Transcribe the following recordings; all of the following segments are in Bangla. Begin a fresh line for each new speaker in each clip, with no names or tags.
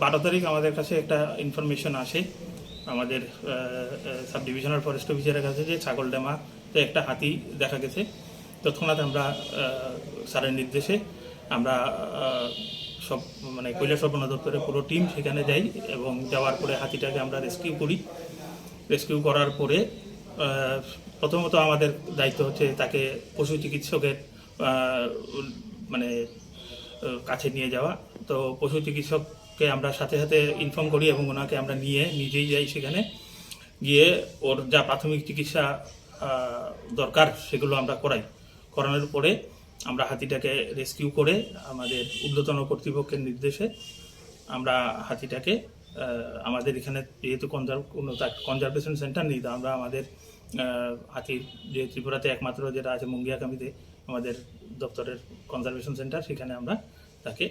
বারো তারিখ আমাদের কাছে একটা ইনফরমেশন আসে। আমাদের সাব ডিভিশনাল ফরেস্ট অফিসারের কাছে যে ছাগলডামাতে একটা হাতি দেখা গেছে। তৎক্ষণাৎ আমরা স্যারের নির্দেশে আমরা সব মানে কৈলাস বন দপ্তরের পুরো টিম সেখানে যাই এবং যাওয়ার পরে হাতিটাকে আমরা রেস্কিউ করি। রেস্কিউ করার পরে প্রথমত আমাদের দায়িত্ব হচ্ছে তাকে পশু চিকিৎসকের মানে কাছে নিয়ে যাওয়া। তো পশু চিকিৎসককে আমরা সাথে সাথে ইনফর্ম করি এবং ওনাকে আমরা নিয়ে নিজেই যাই সেখানে। গিয়ে ওর যা প্রাথমিক চিকিৎসা দরকার সেগুলো আমরা করাই। করানোর পরে আমরা হাতিটাকে রেস্কিউ করে আমাদের ঊর্ধ্বতন কর্তৃপক্ষের নির্দেশে আমরা হাতিটাকে আমাদের এখানে যেহেতু কনজার্ভ কোনো কনজারভেশন সেন্টার নেই, তো আমরা আমাদের হাতির যে ত্রিপুরাতে একমাত্র যেটা আছে মুঙ্গিয়াকামিতে আমাদের দপ্তরের কনজারভেশন সেন্টার সেখানে আমরা তাকে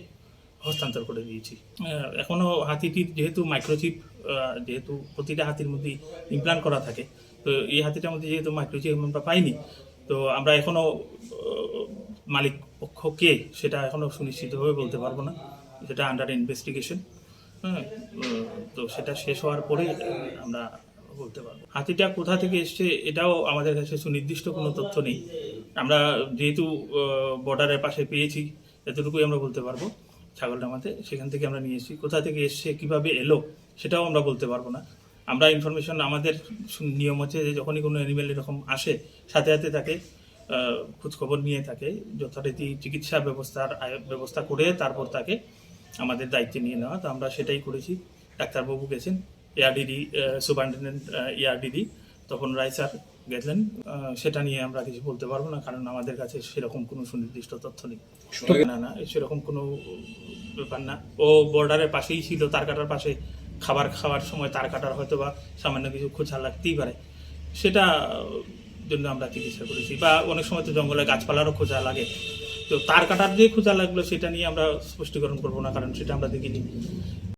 হস্তান্তর করে দিয়েছি। এখনও এখনও হাতিটির যেহেতু মাইক্রোচিপ যেহেতু প্রতিটা হাতির মধ্যে ইমপ্লান্ট করা থাকে তো এই হাতিটার মধ্যে যেহেতু মাইক্রোচিপ আমরা পাইনি তো আমরা এখনও মালিক পক্ষ কে সেটা এখনও সুনিশ্চিতভাবে বলতে পারব না। সেটা আন্ডার ইনভেস্টিগেশন হ্যাঁ তো সেটা শেষ হওয়ার আহ, আমরা বলতে পারব। হাতিটা কোথা থেকে এসছে এটাও আমাদের কাছে সুনির্দিষ্ট কোনো তথ্য নেই। আমরা যেহেতু বর্ডারের পাশে পেয়েছি, এতটুকুই আমরা বলতে পারব। ছাগলডামাতে সেখান থেকে আমরা নিয়ে এসেছি। কোথা থেকে এসছে, কীভাবে এলো, সেটাও আমরা বলতে পারব না। আমরা ইনফরমেশন আমাদের নিয়ম হচ্ছে যে যখনই কোনো অ্যানিমেল এরকম আসে, সাথে সাথে তাকে খোঁজখবর নিয়ে থাকে যথারীতি চিকিৎসা ব্যবস্থার ব্যবস্থা করে তারপর তাকে আমাদের দায়িত্বে নিয়ে নেওয়া। তো আমরা সেটাই করেছি। ডাক্তারবাবু গেছেন। এআরডিডি সুপারিনটেন্ডেন্ট এআরডিডি তখন রায় স্যার গেলেন সেটা নিয়ে আমরা কিছু বলতে পারব না কারণ আমাদের কাছে সেরকম কোনো সুনির্দিষ্ট তথ্য নেই। না না সেরকম কোনো ব্যাপার না। ও বর্ডারের পাশেই ছিল তার কাটার পাশে খাবার খাওয়ার সময় তার কাটার হয়তো বা সামান্য কিছু খোঁচা লাগতেই পারে। সেটা জন্য আমরা চিকিৎসা করেছি। বা অনেক সময় তো জঙ্গলে গাছপালারও খোঁজা লাগে। তো তার কাটার যে খোঁজা লাগল সেটা নিয়ে আমরা স্পষ্টীকরণ করব না কারণ সেটা আমরা দেখিনি।